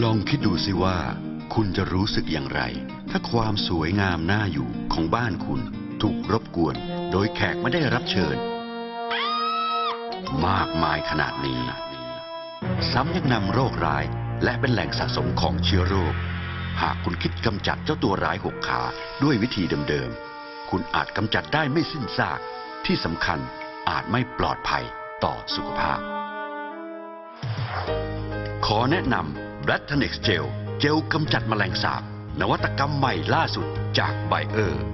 ลองคิดดูสิว่า คุณจะรู้สึกอย่างไร ถ้าความสวยงามน่าอยู่ของบ้านคุณ ถูกรบกวน โดยแขกไม่ได้รับเชิญ มากมายขนาดนี้ ซ้ำยังนำโรคร้ายและเป็นแหล่งสะสมของเชื้อโรค หากคุณคิดกำจัดเจ้าตัวร้ายหกขาด้วยวิธีเดิมๆ คุณอาจกำจัดได้ไม่สิ้นซาก ที่สำคัญอาจไม่ปลอดภัยต่อสุขภาพ ขอแนะนำ b r a t t a n e x Gel เจลกำจัดแมลงสาบ นวัตกรรมใหม่ล่าสุดจากไบเออร์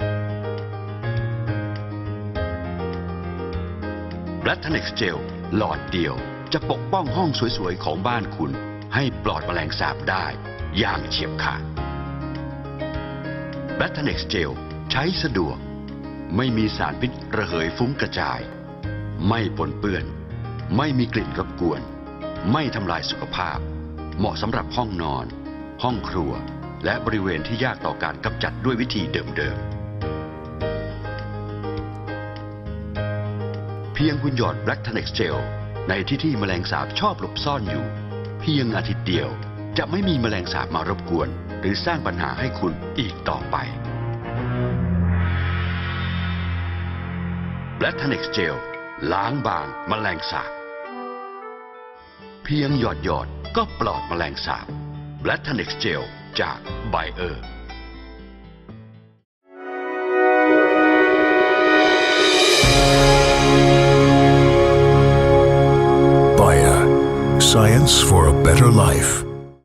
b r a t t a n e x Gel หลอดเดียว จะปกป้องห้องสวยๆ ของบ้านคุณ ให้ปลอดแมลงสาบได้ อย่างเฉียบขาด b r a t t a n e x Gel ใช้สะดวก ไม่มีสารพิษระเหยฟุ้งกระจาย ไม่ปนเปื้อน ไม่มีกลิ่นรบกวน ไม่ทำลายสุขภาพ เหมาะสำหรับห้องนอน ห้องครัว และบริเวณที่ยากต่อการกำจัดด้วยวิธีเดิมๆ เพียงคุณหยอด Black t a n e x Gel ในที่ที่แมลงสาบชอบหลบซ่อนอยู่ เพียงอาทิตย์เดียวจะไม่มีแมลงสาบมารบกวน หรือสร้างปัญหาให้คุณอีกต่อไป Black t a n e x Gel ล้างบางแมลงสาบ เพียงหยอดหยอดๆ ก็ปลอดแมลงสาบ b l a t t a n e x Gel จากไบเออร์ Bayer. Science for a better life.